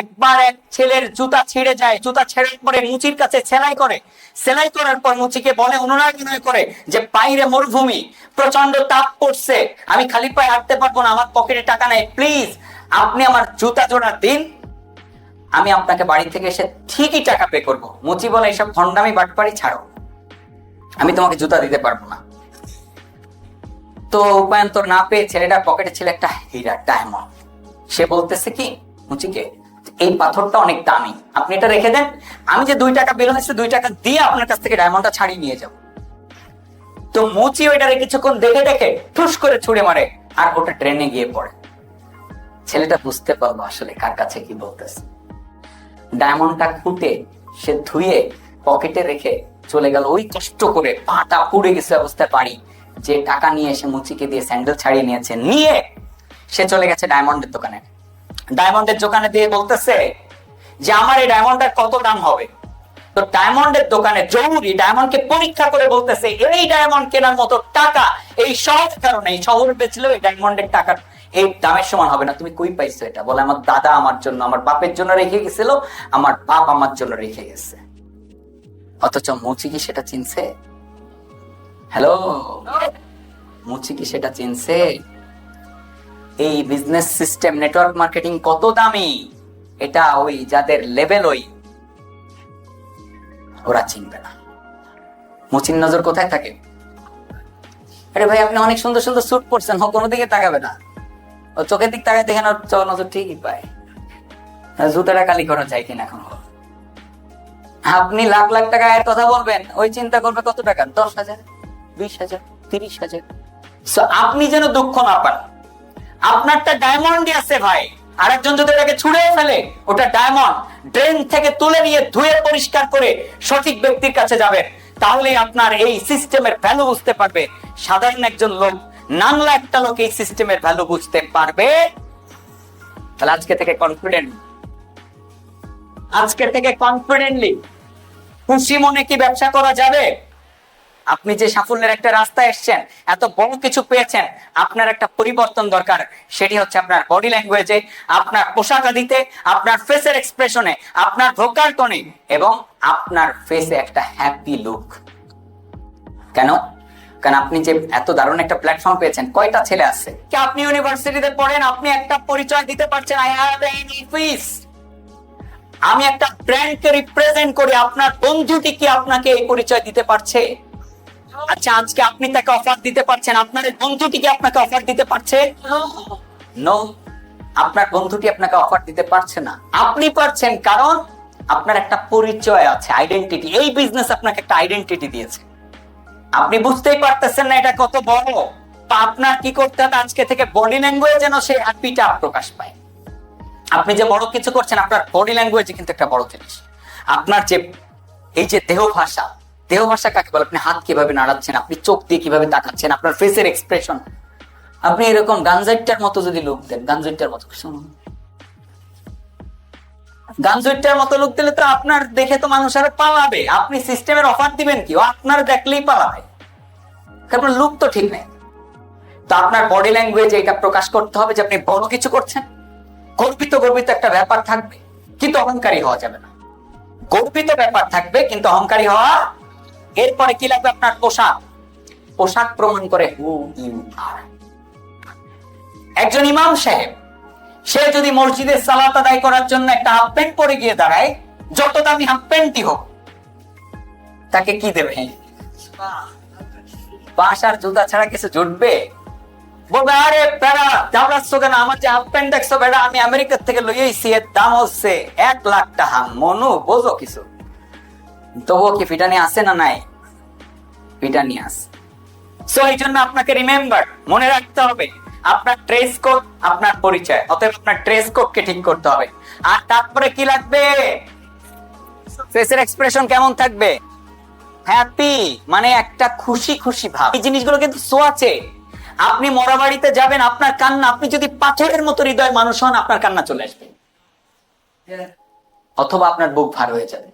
একবার এক ছেলের জুতা ছিঁড়ে যায়, জুতা ছেড়ার পরে মুচির কাছে সেলাই করে। সেলাই করার পর মুচিকে বলে, অনুনয় বিনয় করে, যে বাইরে মরুভূমি প্রচণ্ড তাপ পড়ছে, আমি খালি পায়ে হাঁটতে পারব না, আমার পকেটে টাকা নেই, প্লিজ, আপনি আমার জুতা জোড়া দিন। আমি আপনাকে বাড়ি থেকে এসে ঠিকই টাকা পে করব। মুচি বলে এইসব খন্ডামি বাটপাড়ি ছাড়ো। আমি তোমাকে জুতা দিতে পারব না। তো উপায়ন্তর না পেয়ে ছেলেটার পকেটে ছিল একটা হীরা ডায়মন্ড। সে বলতেছে কি, মুচিকে এই পাথরটা অনেক দামি। আপনি এটা রেখে দেন। আমি যে দুই টাকা বের হয়েছে, দুই টাকা দিয়ে আপনার কাছ থেকে ডায়মন্ডটা ছাড়িয়ে নিয়ে যাব। তো মুচি ওইটারে কিছুক্ষণ দেখে দেখে ঠুস করে ছুড়ে মারে আর ওটা ট্রেনে গিয়ে পড়ে। ছেলেটা বুঝতে পারল আসলে কার কাছে কি বলতেছে। ডায়মন্ডটা খুঁটে সে ধুয়ে পকেটে রেখে চলে গেল। ওই কষ্ট করে পাটা পুড়ে গেছে অবস্থায় বাড়ি। যে টাকা নিয়ে এসে মুচিকে দিয়ে স্যান্ডেল ছাড়িয়ে নিয়েছে, নিয়ে সে চলে গেছে ডায়মন্ডের দোকানে। ডায়মন্ডের দোকানে দিয়ে বলতেছে যে, আমার এই ডায়মন্ডের কত দাম হবে? তো ডায়মন্ডের দোকানে জরুরি ডায়মন্ডকে পরীক্ষা করে বলতেছে, এই ডায়মন্ড কেনার মতো টাকা এই শহর কারণে, এই শহর বেচলেও এই ডায়মন্ডের টাকার এই দামের সমান হবে না। তুমি কই পাইছো এটা? বলে, আমার দাদা আমার জন্য, আমার বাপের জন্য রেখে গেছিল, আমার বাপ আমার জন্য রেখে গেছে। অথচ মুচি কি সেটা চিনছে? হ্যালো? মুচি কি সেটা চিনছে? এই বিজনেস সিস্টেম নেটওয়ার্ক মার্কেটিং কত দামি? এটা ওই যাদের লেভেল ওই। ওরা চিনবে না। মুচির নজর কোথায় থাকে? আরে ভাই, আপনি অনেক সুন্দর সুন্দর স্যুট পরছেন, ও কোনো দিকে তাকাবে না। ও চোখের দিক তাকায় দেখেন ওর চোখ নজর ঠিকই পায়। জুতাটা কালি করা যায় কিনা এখন? আপনি লাখ লাখ টাকা আয়ের কথা বলবেন, ওই চিন্তা করবে কত টাকা? দশ হাজার, বিশ হাজার, তিরিশ হাজার। আপনি যেন দুঃখ না পান আপনারটা ডায়মন্ডই আছে ভাই। আরেকজন যদি এটাকে ছুঁড়ে ফেলে, ওটা ডায়মন্ড ড্রেন থেকে তুলে নিয়ে ধুয়ে পরিষ্কার করে সঠিক ব্যক্তির কাছে যাবেন তাহলে আপনার এই সিস্টেমের ভ্যালু বুঝতে পারবে। সাধারণ একজন লোক, নাংলা একটা লোক এই সিস্টেমের ভ্যালু বুঝতে পারবে। তাহলে আজকে থেকে কনফিডেন্ট আজকে থেকে কনফিডেন্টলি খুশি মনে কি ব্যবসা করা যাবে? আপনি যে সাফল্যের একটা রাস্তায় এসছেন, এত বড় কিছু পেয়েছেন, আপনার একটা পরিবর্তন দরকার। সেটি হচ্ছে আপনার বডি ল্যাঙ্গুয়েজে আপনার পোশাক আদিতে, আপনার ফেসের এক্সপ্রেশনে আপনার ভোকাল টোনে এবং আপনার ফেসে একটা হ্যাপি লুক কেন? কারণ আপনি যে এত দারুণ একটা প্ল্যাটফর্ম পেয়েছেন, কয়টা ছেলে আছে? কি আপনি ইউনিভার্সিটিতে পড়েন, আপনি একটা পরিচয় দিতে পারছেন? আই হ্যাভ এন অফিস আমি একটা ব্র্যান্ডকে রিপ্রেজেন্ট করি, আপনার বন্ধুটি কি আপনাকে এই পরিচয় দিতে পারছে? আচ্ছা আজকে আপনি তাকে অফার দিতে পারছেন। আপনার বন্ধুটি কি আপনাকে অফার দিতে পারছে? নো আপনার বন্ধুটি আপনাকে অফার দিতে পারছে না? আপনি পারছেন কারণ আপনার একটা পরিচয় আছে আইডেন্টিটি এই বিজনেস আপনাকে একটা আইডেন্টিটি দিয়েছে। আপনি বুঝতেই পারতেছেন না এটা কত বড়। আপনার কি করতে হবে? আজকে থেকে বডি ল্যাঙ্গুয়েজ যেন সেই হ্যাপিটা প্রকাশ পায়। আপনি যে বড় কিছু করছেন আপনার বডি ল্যাঙ্গুয়েজ কিন্তু একটা বড় জিনিস। আপনার যে এই যে দেহ ভাষা দেহ ভাষা কাকে বলে? আপনি হাত কীভাবে নাড়াচ্ছেন? আপনি চোখ দিয়ে কীভাবে তাকাচ্ছেন? আপনার ফেসের এক্সপ্রেশন আপনি এরকম গানজাইটার মতো যদি লুক দেন গানজাইটার মতো। শুনুন। গানজুইটার মতো লুক দিলে তো আপনার দেখে তো মানুষ পালাবে। আপনি সিস্টেমের অফার দিবেন কি? আপনার দেখলেই পালাবে। লুক তো ঠিক নেই। তো আপনার বডি ল্যাঙ্গুয়েজ এটা প্রকাশ করতে হবে যে আপনি বড় কিছু করছেন। গর্বিত গর্বিত একটা ব্যাপার থাকবে। কিন্তু অহংকারী হওয়া যাবে না। গর্বিত ব্যাপার থাকবে, কিন্তু অহংকারী হওয়া এরপরে কি লাগবে আপনার পোশাক? পোশাক প্রমাণ করে হু ইউ আর একজন ইমাম সাহেব, সে যদি মসজিদের সালাত আদায় করার জন্য একটা হাফ প্যান্ট পরে গিয়ে দাঁড়ায়, যত দামি হাফ প্যান্টই হোক, তাকে কি দেবে? বাঁশ আর জুতা ছাড়া কিছু জুটবে? বলবে, আরে প্যারা দাবড়াচ্ছ কেন? আমার যে হাফ প্যান্ট দেখছ বেড়া আমি আমেরিকার থেকে লইয়েছি এর দাম হচ্ছে এক লাখ টাকা। মনু, বোঝো কিছু। তবুও কি ফিটানি আছে না নাই? ফিটানি আছে সো এই জন্য আপনাকে রিমেম্বার মনে রাখতে হবে আপনার ড্রেস কোড আপনার পরিচয় অতএব আপনার ড্রেস কোডকে ঠিক করতে হবে। আর তারপরে কি লাগবে? ফেসের এক্সপ্রেশন কেমন থাকবে? হ্যাপি মানে একটা খুশি খুশি ভাব। এই জিনিসগুলো কিন্তু সোয়াচে আপনি মরা বাড়িতে যাবেন আপনার কান্না আপনি যদি পাথরের মতো হৃদয় মানুষ হন আপনার কান্না চলে আসবে। অথবা আপনার বুক ভার হয়ে যাবে।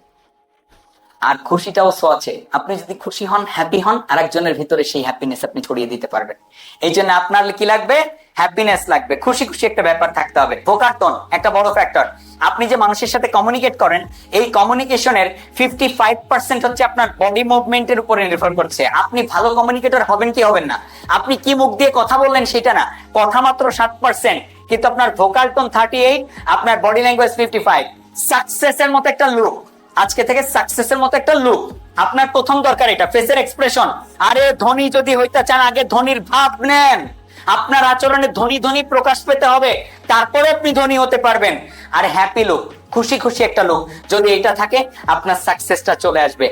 আর খুশিটাও সো আছে। আপনি যদি খুশি হন হ্যাপি হন, আরেকজনের ভিতরে সেই হ্যাপিনেস আপনি ছড়িয়ে দিতে পারবেন। এই জন্য আপনার কি লাগবে? হ্যাপিনেস লাগবে। খুশি খুশি একটা ব্যাপার থাকতে হবে। ভোকারটন একটা বড় ফ্যাক্টর আপনি যে মানুষের সাথে কমিউনিকেট করেন, এই কমিউনিকেশনের ফিফটি ফাইভ পার্সেন্ট হচ্ছে আপনার বডি মুভমেন্টের উপরে নির্ভর করছে। আপনি ভালো কমিউনিকেটর হবেন কি হবেন না? আপনি কি মুখ দিয়ে কথা বললেন সেটা না। কথা মাত্র সাত পার্সেন্ট কিন্তু আপনার ভোকাল টোন থার্টি এইট আপনার বডি ল্যাঙ্গুয়েজ ফিফটি ফাইভ সাকসেসের মতো একটা লুক আজকে থেকে সাকসেসের মতো একটা লুক আপনার প্রথম দরকার এটা ফেসের এক্সপ্রেশন আরে ধনী যদি হইতে চান, আগে ধনির ভাব নেন। আপনার আচরণে ধনী ধনী প্রকাশ পেতে হবে, তারপরে আপনি ধনী হতে পারবেন। আর হ্যাপি লুক খুশি খুশি একটা লোক যদি এটা থাকে, আপনার সাকসেসটা চলে আসবে।